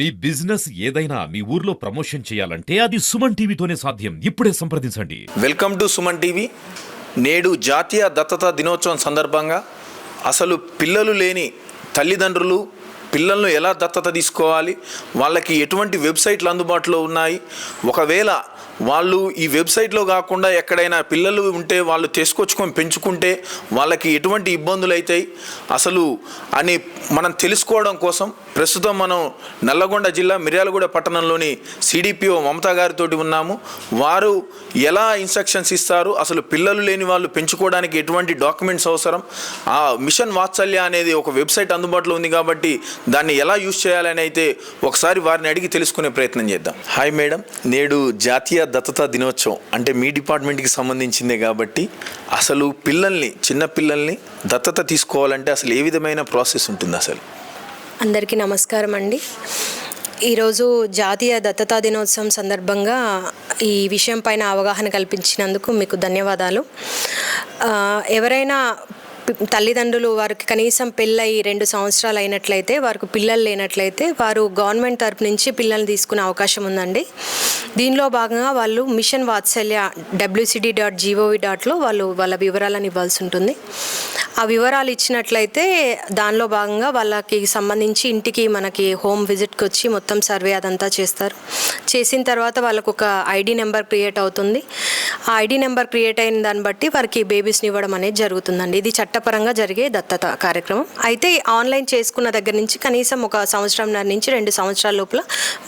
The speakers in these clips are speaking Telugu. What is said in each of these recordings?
మీ బిజినెస్ ఏదైనా మీ ఊర్లో ప్రమోషన్ చేయాలంటే అది సుమన్ టీవీతోనే సాధ్యం. ఇప్పుడే సంప్రదించండి. Welcome to Suman TV. నేడు జాతీయ దత్తత దినోత్సవం సందర్భంగా అసలు పిల్లలు లేని తల్లిదండ్రులు పిల్లలను ఎలా దత్తత తీసుకోవాలి? వాళ్ళకి ఎటువంటి వెబ్సైట్లు అందుబాటులో ఉన్నాయి? ఒకవేళ వాళ్ళు ఈ వెబ్సైట్లో కాకుండా ఎక్కడైనా పిల్లలు ఉంటే వాళ్ళు తీసుకొచ్చుకొని పెంచుకుంటే వాళ్ళకి ఎటువంటి ఇబ్బందులు అవుతాయి అసలు అని మనం తెలుసుకోవడం కోసం ప్రస్తుతం మనం నల్లగొండ జిల్లా మిర్యాలగూడ పట్టణంలోని సిడిపిఓ మమతా గారితో ఉన్నాము. వారు ఎలా ఇన్స్ట్రక్షన్స్ ఇస్తారు? అసలు పిల్లలు లేని వాళ్ళు పెంచుకోవడానికి ఎటువంటి డాక్యుమెంట్స్ అవసరం? ఆ మిషన్ వాత్సల్య అనేది ఒక వెబ్సైట్ అందుబాటులో ఉంది కాబట్టి దాన్ని ఎలా యూజ్ చేయాలని అయితే ఒకసారి వారిని అడిగి తెలుసుకునే ప్రయత్నం చేద్దాం. హాయ్ మేడం నేడు జాతీయ దత్తత దినోత్సవం అంటే మీ డిపార్ట్మెంట్కి సంబంధించిందే కాబట్టి అసలు పిల్లల్ని చిన్న పిల్లల్ని దత్తత తీసుకోవాలంటే అసలు ఏ విధమైన ప్రాసెస్ ఉంటుంది అసలు? అందరికీ నమస్కారం అండి. ఈరోజు జాతీయ దత్తతా దినోత్సవం సందర్భంగా ఈ విషయం పైన అవగాహన కల్పించినందుకు మీకు ధన్యవాదాలు. ఎవరైనా తల్లిదండ్రులు వారికి కనీసం పెళ్ళై రెండు సంవత్సరాలు అయినట్లయితే వారికి పిల్లలు లేనట్లయితే వారు గవర్నమెంట్ తరపు నుంచి పిల్లల్ని తీసుకునే అవకాశం ఉందండి. దీనిలో భాగంగా వాళ్ళు mission Vatsalya WCD dot GOV డాట్లో వాళ్ళు వాళ్ళ వివరాలను ఇవ్వాల్సి ఉంటుంది. ఆ వివరాలు ఇచ్చినట్లయితే దానిలో భాగంగా వాళ్ళకి సంబంధించి ఇంటికి మనకి హోమ్ విజిట్కి వచ్చి మొత్తం సర్వే అదంతా చేస్తారు. చేసిన తర్వాత వాళ్ళకు ఒక ఐడి నెంబర్ క్రియేట్ అవుతుంది. ఆ ఐడి నెంబర్ క్రియేట్ అయిన దాన్ని బట్టి వారికి బేబీస్ని ఇవ్వడం అనేది జరుగుతుందండి. ఇది చట్ట చట్టపరంగా జరిగే దత్తత కార్యక్రమం. అయితే ఆన్లైన్ చేసుకున్న దగ్గర నుంచి కనీసం ఒక సంవత్సరంన్నర నుంచి రెండు సంవత్సరాల లోపల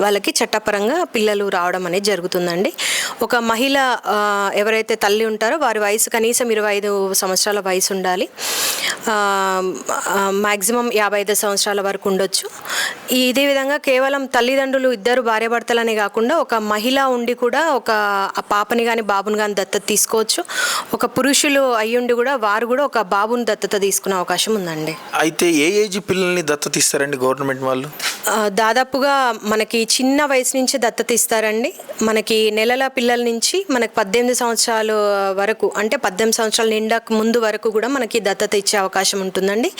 వాళ్ళకి చట్టపరంగా పిల్లలు రావడం అనేది జరుగుతుందండి. ఒక మహిళ ఎవరైతే తల్లి ఉంటారో వారి వయసు కనీసం ఇరవై ఐదు సంవత్సరాల వయసు ఉండాలి. మ్యాక్సిమం యాభై ఐదు సంవత్సరాల వరకు ఉండొచ్చు. ఇదే విధంగా కేవలం తల్లిదండ్రులు ఇద్దరు భార్యాభర్తలనే కాకుండా ఒక మహిళ ఉండి కూడా ఒక పాపని కానీ బాబుని కానీ దత్తత తీసుకోవచ్చు. ఒక పురుషులు అయ్యుండి కూడా వారు కూడా ఒక బాబుని దత్తత తీసుకునే అవకాశం ఉందండి. అయితే ఏ ఏజ్ పిల్లల్ని దత్తత ఇస్తారండి గవర్నమెంట్ వాళ్ళు? దాదాపుగా మనకి చిన్న వయసు నుంచి దత్తత ఇస్తారండి మనకి నెలల పిల్లల నుంచి మనకి పద్దెనిమిది సంవత్సరాల వరకు అంటే పద్దెనిమిది సంవత్సరాల నిండాక ముందు వరకు కూడా మనకి దత్తత ఇచ్చే అవకాశం ఉంటుందండి.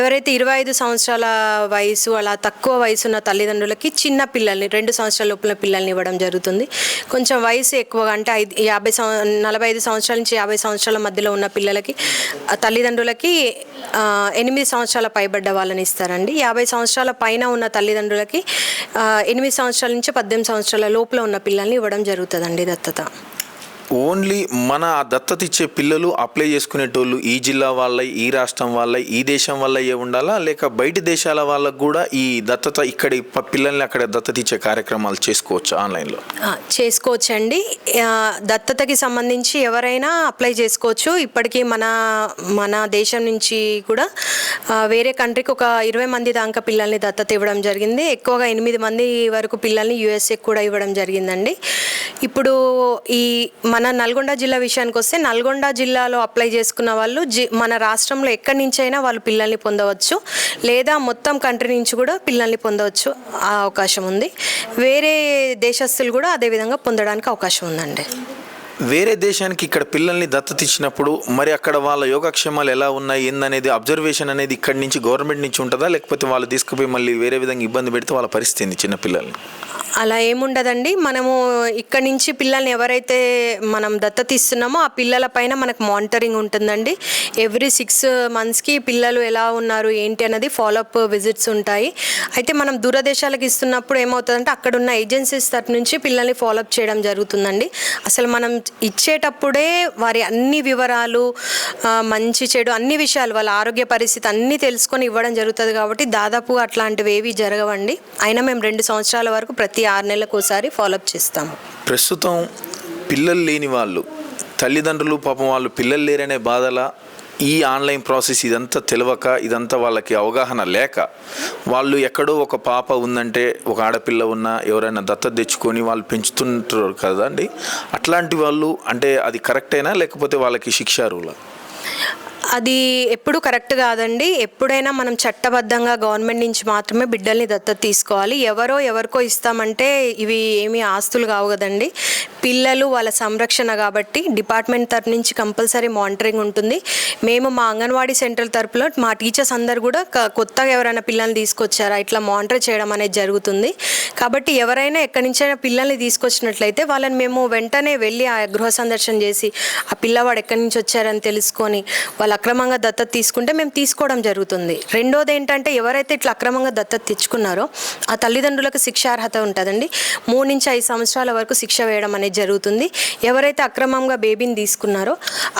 ఎవరైతే ఇరవై ఐదు సంవత్సరాల వయసు అలా తక్కువ వయసు ఉన్న తల్లిదండ్రులకి చిన్న పిల్లల్ని రెండు సంవత్సరాల లోపల పిల్లల్ని ఇవ్వడం జరుగుతుంది. కొంచెం వయసు ఎక్కువగా అంటే ఐదు యాభై సంవ నలభై ఐదు సంవత్సరాల నుంచి యాభై సంవత్సరాల మధ్యలో ఉన్న పిల్లలకి ఆ తల్లిదండ్రులకి ఎనిమిది సంవత్సరాల పైబడ్డ వాళ్ళని ఇస్తారండి. యాభై సంవత్సరాల పైన ఉన్న తల్లిదండ్రులకి ఎనిమిది సంవత్సరాల నుంచి పద్దెనిమిది సంవత్సరాల లోపల ఉన్న పిల్లల్ని ఇవ్వడం జరుగుతుందండి దత్తత. ఓన్లీ మన దత్తత ఇచ్చే పిల్లలు అప్లై చేసుకునేటోళ్ళు ఈ జిల్లా వాళ్ళ ఈ రాష్ట్రం వాళ్ళ ఈ దేశం వల్ల ఏ ఉండాలా? లేక బయట దేశాల వాళ్ళకు కూడా ఈ దత్తత ఇక్కడ పిల్లల్ని అక్కడ దత్తత ఇచ్చే కార్యక్రమాలు చేసుకోవచ్చు ఆన్లైన్లో? చేసుకోవచ్చు చేసుకోవచ్చండి. దత్తతకి సంబంధించి ఎవరైనా అప్లై చేసుకోవచ్చు. ఇప్పటికీ మన మన దేశం నుంచి కూడా వేరే కంట్రీకి ఒక ఇరవై మంది దాకా పిల్లల్ని దత్తత ఇవ్వడం జరిగింది. ఎక్కువగా ఎనిమిది మంది వరకు పిల్లల్ని యుఎస్ఏకి కూడా ఇవ్వడం జరిగిందండి. ఇప్పుడు ఈ మన నల్గొండ జిల్లా విషయానికి వస్తే నల్గొండ జిల్లాలో అప్లై చేసుకున్న వాళ్ళు జి మన రాష్ట్రంలో ఎక్కడి అయినా వాళ్ళు పిల్లల్ని పొందవచ్చు. లేదా మొత్తం కంట్రీ నుంచి కూడా పిల్లల్ని పొందవచ్చు ఆ అవకాశం ఉంది. వేరే దేశస్తులు కూడా అదే విధంగా పొందడానికి అవకాశం ఉందండి. వేరే దేశానికి ఇక్కడ పిల్లల్ని దత్తత ఇచ్చినప్పుడు మరి అక్కడ వాళ్ళ యోగక్షేమాలు ఎలా ఉన్నాయి ఏందనేది అబ్జర్వేషన్ అనేది ఇక్కడి నుంచి గవర్నమెంట్ నుంచి ఉంటుందా లేకపోతే వాళ్ళు తీసుకుపోయి మళ్ళీ వేరే విధంగా ఇబ్బంది పెడితే వాళ్ళ పరిస్థితి చిన్న పిల్లల్ని? అలా ఏముండదండి. మనము ఇక్కడి నుంచి పిల్లల్ని ఎవరైతే మనం దత్తత ఇస్తున్నామో ఆ పిల్లల పైన మనకు మానిటరింగ్ ఉంటుందండి. ఎవ్రీ సిక్స్ మంత్స్కి పిల్లలు ఎలా ఉన్నారు ఏంటి అనేది ఫాలోఅప్ విజిట్స్ ఉంటాయి. అయితే మనం దూరదేశాలకు ఇస్తున్నప్పుడు ఏమవుతుందంటే అక్కడ ఉన్న ఏజెన్సీస్ తరపు నుంచి పిల్లల్ని ఫాలోఅప్ చేయడం జరుగుతుందండి. అసలు మనం ఇచ్చేటప్పుడే వారి అన్ని వివరాలు మంచి చెడు అన్ని విషయాలు వాళ్ళ ఆరోగ్య పరిస్థితి అన్నీ తెలుసుకొని ఇవ్వడం జరుగుతుంది కాబట్టి దాదాపు అట్లాంటివి ఏవి జరగవండి. అయినా మేము రెండు సంవత్సరాల వరకు ప్రతి ఆరు నెలలకు ఒకసారి ఫాలోఅప్ చేస్తాము. ప్రస్తుతం పిల్లలు లేని వాళ్ళు తల్లిదండ్రులు పాపం వాళ్ళు పిల్లలు లేరనే బాధల ఈ ఆన్లైన్ ప్రాసెస్ ఇదంతా తెలియక ఇదంతా వాళ్ళకి అవగాహన లేక వాళ్ళు ఎక్కడో ఒక పాప ఉందంటే ఒక ఆడపిల్ల ఉన్న ఎవరైనా దత్తత తెచ్చుకొని వాళ్ళు పెంచుతుంటారు కదండి అట్లాంటి వాళ్ళు అంటే అది కరెక్టేనా లేకపోతే వాళ్ళకి శిక్షారులా అది ఎప్పుడు కరెక్ట్ కాదండి. ఎప్పుడైనా మనం చట్టబద్ధంగా గవర్నమెంట్ నుంచి మాత్రమే బిడ్డల్ని దత్తత తీసుకోవాలి. ఎవరో ఎవరికో ఇస్తామంటే ఇవి ఏమీ ఆస్తులు కావు కదండి. పిల్లలు వాళ్ళ సంరక్షణ కాబట్టి డిపార్ట్మెంట్ తరపు నుంచి కంపల్సరీ మానిటరింగ్ ఉంటుంది. మేము మా అంగన్వాడీ సెంటర్ తరపులో మా టీచర్స్ అందరు కూడా కొత్తగా ఎవరైనా పిల్లల్ని తీసుకొచ్చారా ఇట్లా మానిటర్ చేయడం అనేది జరుగుతుంది. కాబట్టి ఎవరైనా ఎక్కడి నుంచైనా పిల్లల్ని తీసుకొచ్చినట్లయితే వాళ్ళని మేము వెంటనే వెళ్ళి ఆ గృహ సందర్శన చేసి ఆ పిల్లవాడు ఎక్కడి నుంచి వచ్చారని తెలుసుకొని వాళ్ళు అక్రమంగా దత్తత తీసుకుంటే మేము తీసుకోవడం జరుగుతుంది. రెండోది ఏంటంటే ఎవరైతే ఇట్లా అక్రమంగా దత్తత తెచ్చుకున్నారో ఆ తల్లిదండ్రులకు శిక్షార్హత ఉంటుందండి. మూడు నుంచి ఐదు సంవత్సరాల వరకు శిక్ష వేయడం అనేది జరుగుతుంది. ఎవరైతే అక్రమంగా బేబీని తీసుకున్నారో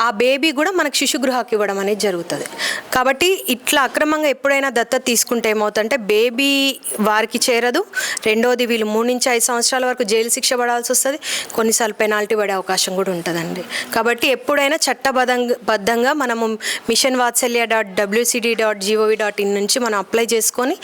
ఆ బేబీ కూడా మనకు శిశుగృహకి ఇవ్వడం అనేది జరుగుతుంది. కాబట్టి ఇట్లా అక్రమంగా ఎప్పుడైనా దత్తత తీసుకుంటే ఏమవుతుందంటే బేబీ వారికి చేరదు. రెండోది వీళ్ళు మూడు నుంచి ఐదు సంవత్సరాల వరకు జైలు శిక్ష పడాల్సి వస్తుంది. కొన్నిసార్లు పెనాల్టీ పడే అవకాశం కూడా ఉంటుందండి. కాబట్టి ఎప్పుడైనా చట్టబద్ధంగా బద్ధంగా మనము mission Vatsalya dot WCD dot GOV dot in నుంచి మనం అప్లై చేసుకొని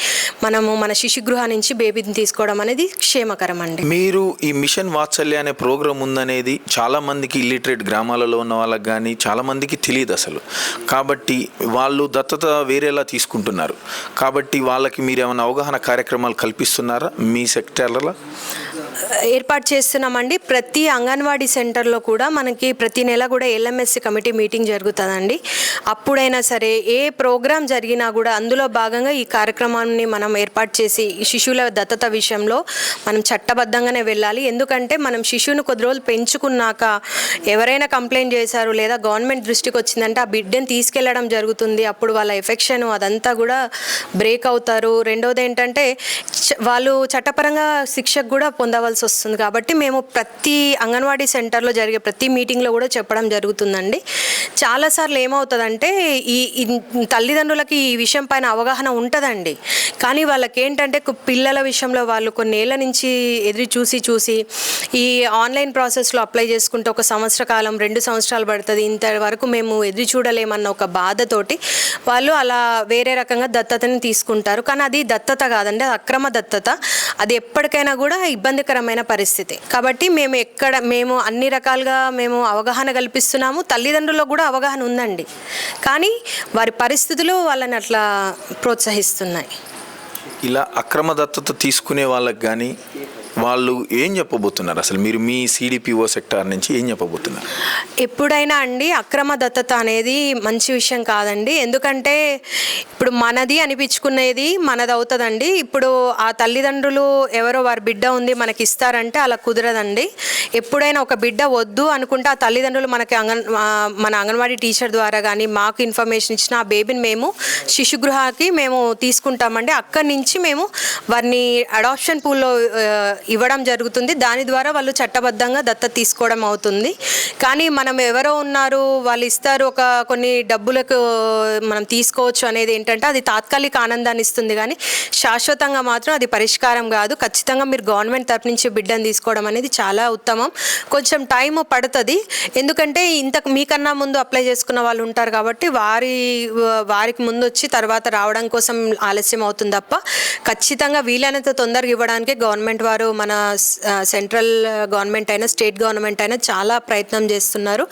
మనము మన శిశుగృహ నుంచి బేబీని తీసుకోవడం అనేది క్షేమకరం అండి. మీరు ఈ మిషన్ వాత్సల్య అనే ప్రోగ్రాం ఉందనేది చాలామందికి ఇల్లిటరేట్ గ్రామాలలో ఉన్న వాళ్ళకి కానీ చాలామందికి తెలియదు అసలు. కాబట్టి వాళ్ళు దత్తత వేరేలా తీసుకుంటున్నారు. కాబట్టి వాళ్ళకి మీరు ఏమైనా అవగాహన కార్యక్రమాలు కల్పిస్తున్నారా? మీ సెక్టర్లలో? ఏర్పాటు చేస్తున్నామండి. ప్రతి అంగన్వాడీ సెంటర్లో కూడా మనకి ప్రతి నెల కూడా ఎల్ఎంఎస్సి కమిటీ మీటింగ్ జరుగుతుందండి. అప్పుడైనా సరే ఏ ప్రోగ్రాం జరిగినా కూడా అందులో భాగంగా ఈ కార్యక్రమాన్ని మనం ఏర్పాటు చేసి ఈ శిశువుల దత్తత విషయంలో మనం చట్టబద్ధంగానే వెళ్ళాలి. ఎందుకంటే మనం శిశువును కొద్ది రోజులు పెంచుకున్నాక ఎవరైనా కంప్లైంట్ చేశారు లేదా గవర్నమెంట్ దృష్టికి వచ్చిందంటే ఆ బిడ్డని తీసుకెళ్ళడం జరుగుతుంది. అప్పుడు వాళ్ళ ఎఫెక్షన్ అదంతా కూడా బ్రేక్ అవుతారు. రెండోది ఏంటంటే వాళ్ళు చట్టపరంగా శిక్షకు కూడా పొందవలసి వస్తుంది కాబట్టి మేము ప్రతి అంగన్వాడీ సెంటర్లో జరిగే ప్రతి మీటింగ్లో కూడా చెప్పడం జరుగుతుందండి. చాలాసార్లు ఏమవుతుందంటే ఈ తల్లిదండ్రులకి ఈ విషయం పైన అవగాహన ఉంటుందండి. కానీ వాళ్ళకి ఏంటంటే పిల్లల విషయంలో వాళ్ళు కొన్నేళ్ళ నుంచి ఎదురు చూసి చూసి ఈ ఆన్లైన్ ప్రాసెస్లో అప్లై చేసుకుంటే ఒక సంవత్సర కాలం రెండు సంవత్సరాలు పడుతుంది. ఇంతవరకు మేము ఎదురు చూడలేమన్న ఒక బాధతోటి వాళ్ళు అలా వేరే రకంగా దత్తతని తీసుకుంటారు. కానీ అది దత్తత కాదండి అది అక్రమ దత్తత. అది ఎప్పటికైనా కూడా ఇబ్బందికరమైన పరిస్థితి. కాబట్టి మేము ఎక్కడ మేము అన్ని రకాలుగా మేము అవగాహన కల్పిస్తున్నాము. తల్లిదండ్రులకు కూడా అవగాహన ఉందండి. కానీ వారి పరిస్థితులు వాళ్ళని అట్లా ప్రోత్సహిస్తున్నాయి. ఇలా అక్రమ దత్తత తీసుకునే వాళ్ళకి కానీ వాళ్ళు ఏం చెప్పబోతున్నారు? అసలు మీరు మీ సిడిపిఓ సెక్టార్ నుంచి ఏం చెప్పబోతున్నారు? ఎప్పుడైనా అండి అక్రమ దత్తత అనేది మంచి విషయం కాదండి. ఎందుకంటే ఇప్పుడు మనది అనిపించుకునేది మనది అవుతుందండి ఇప్పుడు ఆ తల్లిదండ్రులు ఎవరో వారి బిడ్డ ఉంది మనకి ఇస్తారంటే అలా కుదరదండి. ఎప్పుడైనా ఒక బిడ్డ వద్దు అనుకుంటే ఆ తల్లిదండ్రులు మనకి అంగన్ మన అంగన్వాడీ టీచర్ ద్వారా కానీ మాకు ఇన్ఫర్మేషన్ ఇచ్చిన ఆ బేబీని మేము శిశుగృహకి మేము తీసుకుంటామండి. అక్కడి నుంచి మేము వారిని అడాప్షన్ పూల్లో ఇవ్వడం జరుగుతుంది. దాని ద్వారా వాళ్ళు చట్టబద్ధంగా దత్తత తీసుకోవడం అవుతుంది. కానీ మనం ఎవరో ఉన్నారు వాళ్ళు ఇస్తారు ఒక కొన్ని డబ్బులకు మనం తీసుకోవచ్చు అనేది ఏంటంటే అది తాత్కాలిక ఆనందాన్ని ఇస్తుంది. కానీ శాశ్వతంగా మాత్రం అది పరిష్కారం కాదు. ఖచ్చితంగా మీరు గవర్నమెంట్ తరపు నుంచి బిడ్డను తీసుకోవడం అనేది చాలా ఉత్తమం. కొంచెం టైం పడుతుంది. ఎందుకంటే ఇంతకు మీకన్నా ముందు అప్లై చేసుకున్న వాళ్ళు ఉంటారు కాబట్టి వారి వారికి ముందు వచ్చి తర్వాత రావడం కోసం ఆలస్యం అవుతుంది తప్ప ఖచ్చితంగా వీలైనంత తొందరగా ఇవ్వడానికి గవర్నమెంట్ వారు మన సెంట్రల్ గవర్నమెంట్ అయినా స్టేట్ గవర్నమెంట్ అయినా చాలా ప్రయత్నం చేస్తున్నారు.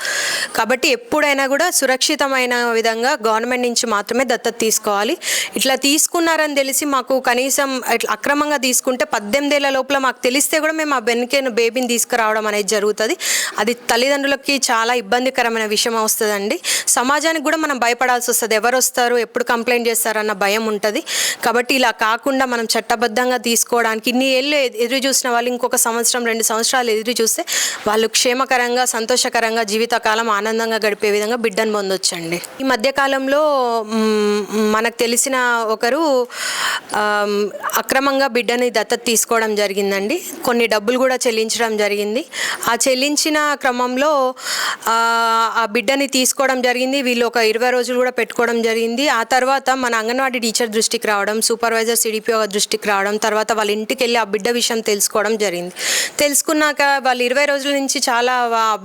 కాబట్టి ఎప్పుడైనా కూడా సురక్షితమైన విధంగా గవర్నమెంట్ నుంచి మాత్రమే దత్తత తీసుకోవాలి. ఇట్లా తీసుకున్నారని తెలిసి మాకు కనీసం ఇట్లా అక్రమంగా తీసుకుంటే పద్దెనిమిదేళ్ళ లోపల మాకు తెలిస్తే కూడా మేము ఆ బెన్కేను బేబీని తీసుకురావడం అనేది జరుగుతుంది. అది తల్లిదండ్రులకి చాలా ఇబ్బందికరమైన విషయం వస్తుందండి. సమాజానికి కూడా మనం భయపడాల్సి వస్తుంది. ఎవరు వస్తారు ఎప్పుడు కంప్లైంట్ చేస్తారన్న భయం ఉంటుంది. కాబట్టి ఇలా కాకుండా మనం చట్టబద్ధంగా తీసుకోవడానికి ఇన్ని ఏళ్ళు ఎదురు చూసిన వాళ్ళు ఇంకొక సంవత్సరం రెండు సంవత్సరాలు ఎదురు చూస్తే వాళ్ళు క్షేమకరంగా సంతోషకరంగా జీవితకాలం ఆనందంగా గడిపే విధంగా బిడ్డను పొందొచ్చండి. ఈ మధ్యకాలంలో మనకు తెలిసిన ఒకరు అక్రమంగా బిడ్డని దత్తత తీసుకోవడం జరిగిందండి. కొన్ని డబ్బులు కూడా చెల్లించడం జరిగింది. ఆ చెల్లించిన క్రమంలో ఆ, బిడ్డని తీసుకోవడం జరిగింది. వీళ్ళు ఒక ఇరవై రోజులు కూడా పెట్టుకోవడం జరిగింది. ఆ తర్వాత మన అంగన్వాడీ టీచర్ దృష్టికి రావడం సూపర్వైజర్ సిడిపిఓ దృష్టికి రావడం తర్వాత వాళ్ళ ఇంటికి వెళ్ళి ఆ బిడ్డ విషయం తెలుసు తెలుసుకోవడం జరిగింది. తెలుసుకున్నాక వాళ్ళు ఇరవై రోజుల నుంచి చాలా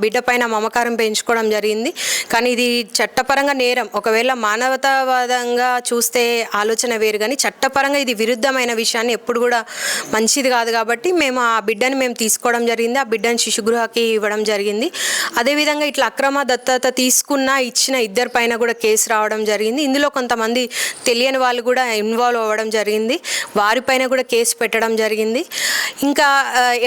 బిడ్డ పైన మమకారం పెంచుకోవడం జరిగింది. కానీ ఇది చట్టపరంగా నేరం. ఒకవేళ మానవతావాదంగా చూస్తే ఆలోచన వేరు. కానీ చట్టపరంగా ఇది విరుద్ధమైన విషయాన్ని ఎప్పుడు కూడా మంచిది కాదు కాబట్టి మేము ఆ బిడ్డని మేము తీసుకోవడం జరిగింది. ఆ బిడ్డని శిశుగృహకి ఇవ్వడం జరిగింది. అదేవిధంగా ఇట్లా అక్రమ దత్తత తీసుకున్న ఇచ్చిన ఇద్దరి పైన కూడా కేసు రావడం జరిగింది. ఇందులో కొంతమంది తెలియని వాళ్ళు కూడా ఇన్వాల్వ్ అవ్వడం జరిగింది. వారిపైన కూడా కేసు పెట్టడం జరిగింది. ఇంకా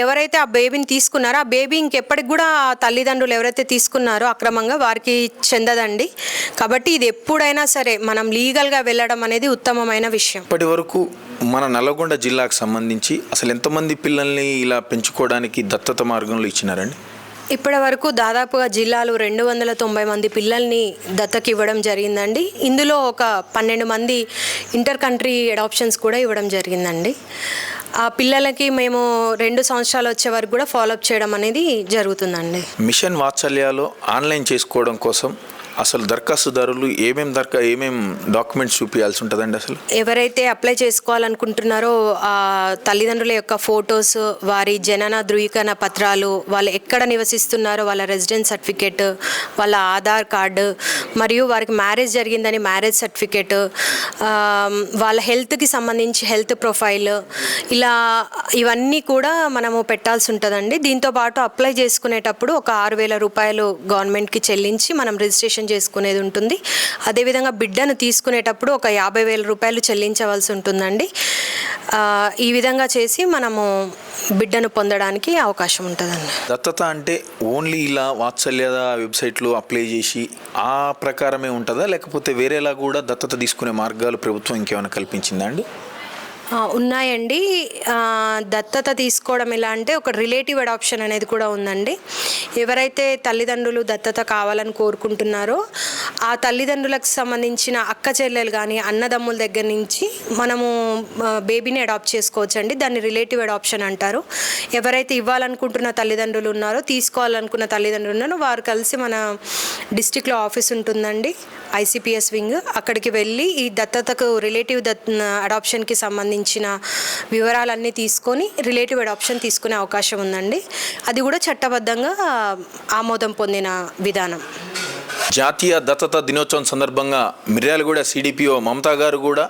ఎవరైతే ఆ బేబీని తీసుకున్నారో ఆ బేబీ ఇంకెప్పటికి కూడా ఆ తల్లిదండ్రులు ఎవరైతే తీసుకున్నారో అక్రమంగా వారికి చెందదండి. కాబట్టి ఇది ఎప్పుడైనా సరే మనం లీగల్గా వెళ్ళడం అనేది ఉత్తమమైన విషయం. ఇప్పటి వరకు మన నల్గొండ జిల్లాకు సంబంధించి అసలు ఎంతమంది పిల్లల్ని ఇలా పెంచుకోవడానికి దత్తత మార్గంలో ఇచ్చినారండి? ఇప్పటి వరకు దాదాపుగా జిల్లాలో రెండు వందల తొంభై మంది పిల్లల్ని దత్తకి ఇవ్వడం జరిగిందండి. ఇందులో ఒక పన్నెండు మంది ఇంటర్ కంట్రీ అడాప్షన్స్ కూడా ఇవ్వడం జరిగిందండి. ఆ పిల్లలకి మేము రెండు సంవత్సరాలు వచ్చే వరకు కూడా ఫాలోఅప్ చేయడం అనేది జరుగుతుందండి. మిషన్ వాత్సల్యాలు ఆన్లైన్ చేసుకోవడం కోసం అసలు దరఖాస్తుదారులు ఏమేం దరఖా ఏమేం డాక్యుమెంట్స్ చూపించాల్సి ఉంటుందండి అసలు? ఎవరైతే అప్లై చేసుకోవాలనుకుంటున్నారో ఆ తల్లిదండ్రుల యొక్క ఫొటోస్ వారి జనన ధృవీకరణ పత్రాలు వాళ్ళు ఎక్కడ నివసిస్తున్నారో వాళ్ళ రెసిడెన్స్ సర్టిఫికేట్ వాళ్ళ ఆధార్ కార్డు మరియు వారికి మ్యారేజ్ జరిగిందని మ్యారేజ్ సర్టిఫికేట్ వాళ్ళ హెల్త్కి సంబంధించి హెల్త్ ప్రొఫైల్ ఇలా ఇవన్నీ కూడా మనము పెట్టాల్సి ఉంటుందండి. దీంతో పాటు అప్లై చేసుకునేటప్పుడు ఒక ఆరు వేల రూపాయలు గవర్నమెంట్కి చెల్లించి మనం రిజిస్ట్రేషన్ చేసుకునేది ఉంటుంది. అదేవిధంగా బిడ్డను తీసుకునేటప్పుడు ఒక యాభై వేల రూపాయలు చెల్లించవలసి ఉంటుందండి. ఈ విధంగా చేసి మనము బిడ్డను పొందడానికి అవకాశం ఉంటుందండి. దత్తత అంటే ఓన్లీ ఇలా వాత్సల్య వెబ్సైట్లో అప్లై చేసి ఆ ప్రకారమే ఉంటుందా? లేకపోతే వేరేలా కూడా దత్తత తీసుకునే మార్గాలు ప్రభుత్వం ఇంకేమైనా కల్పించిందా అండి? ఉన్నాయండి. దత్తత తీసుకోవడం ఎలా అంటే ఒక రిలేటివ్ అడాప్షన్ అనేది కూడా ఉందండి. ఎవరైతే తల్లిదండ్రులు దత్తత కావాలని కోరుకుంటున్నారో ఆ తల్లిదండ్రులకు సంబంధించిన అక్క చెల్లెలు కానీ అన్నదమ్ముల దగ్గర నుంచి మనము బేబీని అడాప్ట్ చేసుకోవచ్చు అండి దాన్ని రిలేటివ్ అడాప్షన్ అంటారు. ఎవరైతే ఇవ్వాలనుకుంటున్న తల్లిదండ్రులు ఉన్నారో తీసుకోవాలనుకున్న తల్లిదండ్రులు ఉన్నారో వారు కలిసి మన డిస్టిక్లో ఆఫీస్ ఉంటుందండి. ఐసిపిఎస్ వింగ్ అక్కడికి వెళ్ళి ఈ దత్తతకు రిలేటివ్ దత్ అడాప్షన్కి సంబంధించి సంబంధించిన వివరాలన్నీ తీసుకొని రిలేటివ్ అడాప్షన్ తీసుకునే అవకాశం ఉందండి. అది కూడా చట్టబద్ధంగా ఆమోదం పొందిన విధానం. జాతీయ దత్తత దినోత్సవం సందర్భంగా మిర్యాలగూడ సిడిపిఓ మమతా గారు కూడా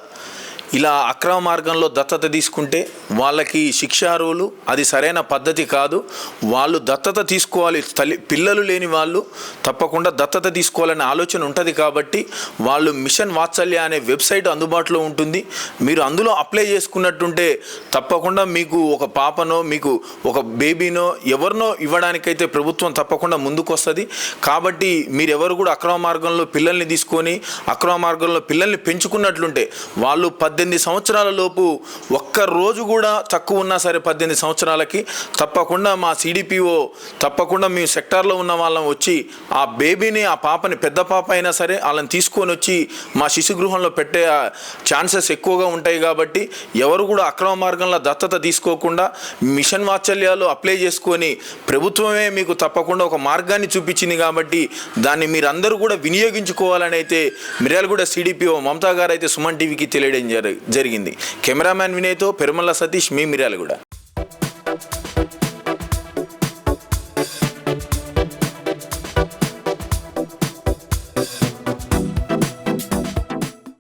ఇలా అక్రమ మార్గంలో దత్తత తీసుకుంటే వాళ్ళకి శిక్షారువులు అది సరైన పద్ధతి కాదు. వాళ్ళు దత్తత తీసుకోవాలి తల్లి పిల్లలు లేని వాళ్ళు తప్పకుండా దత్తత తీసుకోవాలనే ఆలోచన ఉంటుంది కాబట్టి వాళ్ళు మిషన్ వాత్సల్య అనే వెబ్సైట్ అందుబాటులో ఉంటుంది. మీరు అందులో అప్లై చేసుకున్నట్టుంటే తప్పకుండా మీకు ఒక పాపనో మీకు ఒక బేబీనో ఎవరినో ఇవ్వడానికైతే ప్రభుత్వం తప్పకుండా ముందుకొస్తుంది. కాబట్టి మీరెవరు కూడా అక్రమ మార్గంలో పిల్లల్ని తీసుకొని అక్రమ మార్గంలో పిల్లల్ని పెంచుకున్నట్లుంటే వాళ్ళు పద్దెనిమిది సంవత్సరాల లోపు ఒక్క రోజు కూడా తక్కువ ఉన్నా సరే పద్దెనిమిది సంవత్సరాలకి తప్పకుండా మా సిడిపిఓ తప్పకుండా మీ సెక్టార్లో ఉన్న వాళ్ళని వచ్చి ఆ బేబీని ఆ పాపని పెద్ద పాప అయినా సరే వాళ్ళని తీసుకొని వచ్చి మా శిశుగృహంలో పెట్టే ఛాన్సెస్ ఎక్కువగా ఉంటాయి కాబట్టి ఎవరు కూడా అక్రమ మార్గంలో దత్తత తీసుకోకుండా మిషన్ వాత్సల్యాలు అప్లై చేసుకొని ప్రభుత్వమే మీకు తప్పకుండా ఒక మార్గాన్ని చూపించింది కాబట్టి దాన్ని మీరందరూ కూడా వినియోగించుకోవాలని అయితే మిర్యాలగూడ సిడిపిఓ మమతా గారు అయితే సుమన్ టీవీకి తెలియడం జరిగింది. జరిగింది. కెమెరామ్యాన్ వినయ్తో పెరుమల్ల సతీష్ మీ మిర్యాలగూడ.